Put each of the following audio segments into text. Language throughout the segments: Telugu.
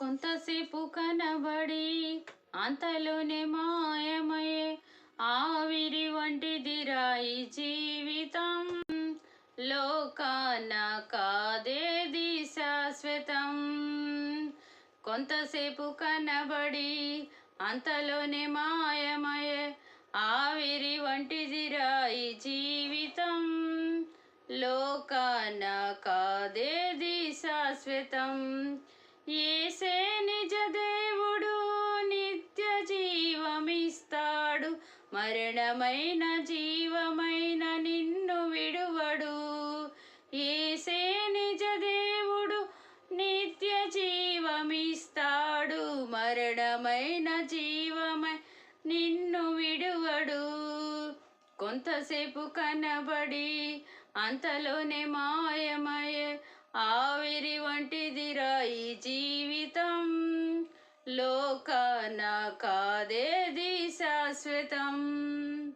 కొంతసేపు కనబడి అంతలోనే మాయమయ్యే ఆవిరి వంటిదిరాయి జీవితం. లోకాన కాదేది శాశ్వతం? కొంతసేపు కనబడి అంతలోనే మాయమయ్యే ఆవిరి వంటిదిరాయి జీవితం. లోకాన కాదేది శాశ్వతం? ఏసే నిజ దేవుడు నిత్య జీవమిస్తాడు. మరణమైన జీవమైన నిన్ను విడువడు. ఏసే నిజ దేవుడు నిత్య జీవమిస్తాడు. మరణమైన జీవమై నిన్ను విడువడు. కొంతసేపు కనబడి అంతలోనే మాయమయ్యే ఆవిరి వంటిదిరా ఈ జీవితం. లోకాన కాదేది శాశ్వతం.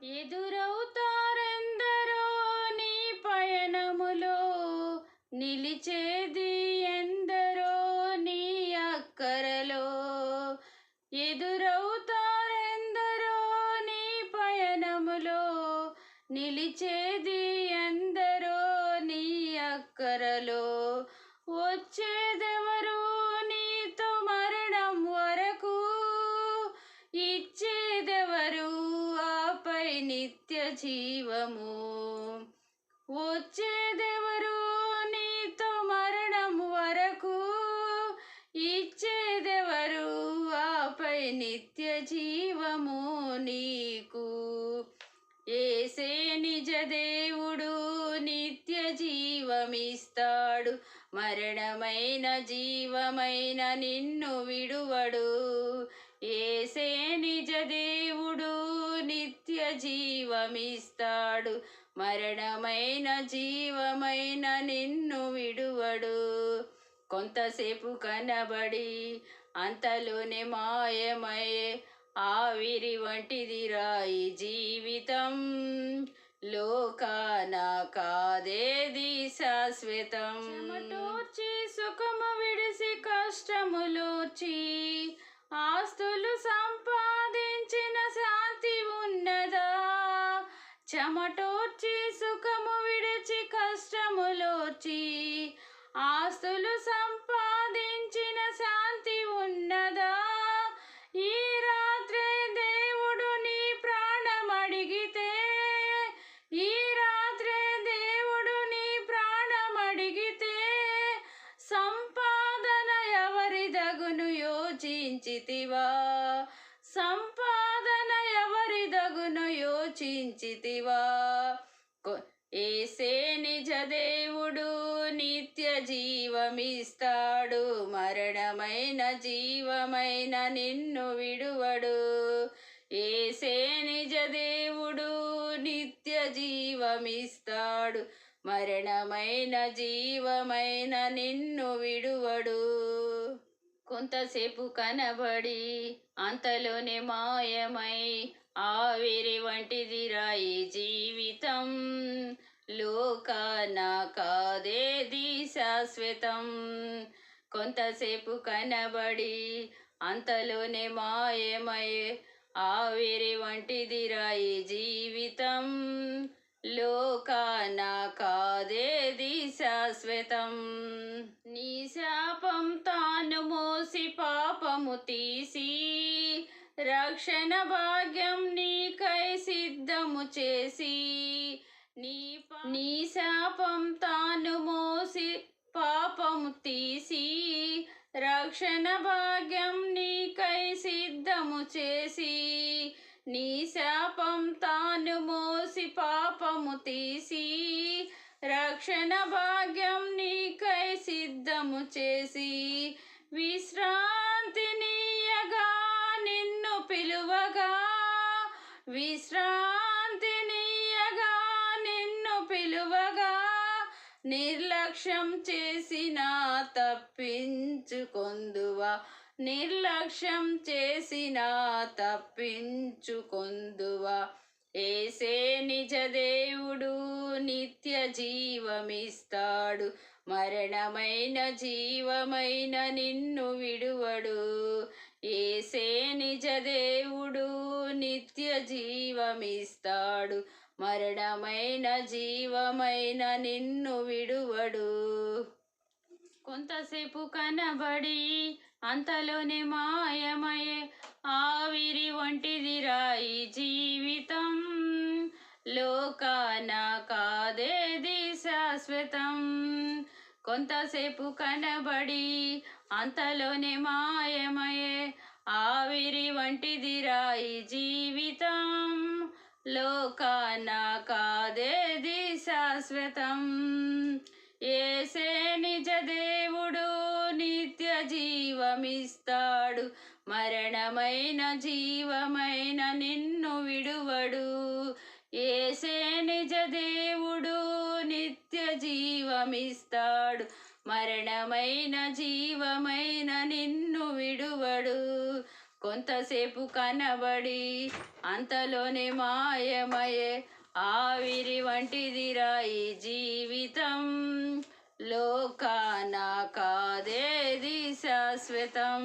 ఎదురవుతారెందరో నీ పయనములో నిలిచేది ఎందరో నీ అక్కరలో. ఎదురవుతారెందరో నీ పయనములో నిలిచేది ఎందరో నీ అక్కరలో. వచ్చేదెవరు నీతో మరణం వరకు ఇచ్చేదెవరు? ఆపై నిత్య జీవము. వచ్చేదెవరు? నీతో మరణం వరకు ఇచ్చేదెవరు? ఆపై నిత్య జీవము నీకు. ఏ మరణమైన జీవమైన నిన్ను విడువడు. ఏసే నిజ దేవుడు నిత్య జీవమిస్తాడు. మరణమైన జీవమైన నిన్ను విడువడు. కొంతసేపు కనబడి అంతలోనే మాయమయ్యే ఆవిరి వంటిది రాయి జీవితం. లోకాన కాదేది శాశ్వతం చెమటోర్చి సుఖము విడిసి కష్టములోర్చి ఆస్తులు సంపాదించిన శాంతి ఉన్నదా? చెమటో యోచించితివా? సంపాదన ఎవరిదగును యోచించితివా? ఏసే నిజ దేవుడు నిత్య జీవమిస్తాడు మరణమైన జీవమైన నిన్ను విడువడు. ఏసే నిజ దేవుడు నిత్య జీవమిస్తాడు మరణమైన జీవమైన నిన్ను విడువడు. కొంతసేపు కనబడి అంతలోనే మాయమై ఆవిరి వంటిది రాయి జీవితం. లోకాన కాదేది శాశ్వతం కొంతసేపు కనబడి అంతలోనే మాయమై ఆవిరి వంటిది రాయి జీవితం. లోకాన కాదేది శాశ్వతం నీ శాపం తాను మోసి పాపము తీసి రక్షణ భాగ్యం నీకై సిద్ధము చేసి నీ నీ శాపం తాను మోసి పాపము తీసి రక్షణ భాగ్యం నీకై సిద్ధము చేసి నీ శాపం తా తీసి రక్షణ భాగ్యం నీకై సిద్ధము చేసి విశ్రాంతినీయగా నిన్ను పిలువగా విశ్రాంతినీయగా నిన్ను పిలువగా నిర్లక్ష్యం చేసిన తప్పించుకొందువా? నిర్లక్ష్యం చేసిన తప్పించుకొందువా? ఏసే నిజ దేవుడు నిత్య జీవమిస్తాడు. మరణమైన జీవమైన నిన్ను విడువడు. ఏసే నిజ దేవుడు నిత్య జీవమిస్తాడు. మరణమైన జీవమైన నిన్ను విడువడు. కొంతసేపు కనబడి అంతలోనే మాయమయ్యే ఆ కొంతసేపు కనబడి అంతలోనే మాయమయే ఆవిరి వంటిది రాయి జీవితం. లోకాన కాదేది శాశ్వతం ఏసే నిజ దేవుడు నిత్య జీవమిస్తాడు. మరణమైన జీవమైన నిన్ను విడువడు. ఏసే నిజ దేవుడు నిత్య జీవమిస్తాడు. మరణమైన జీవమైన నిన్ను విడువడు. కొంతసేపు కనబడి అంతలోనే మాయమయే ఆవిరి వంటిది రాయి జీవితం. లోకాన కాదేది శాశ్వతం.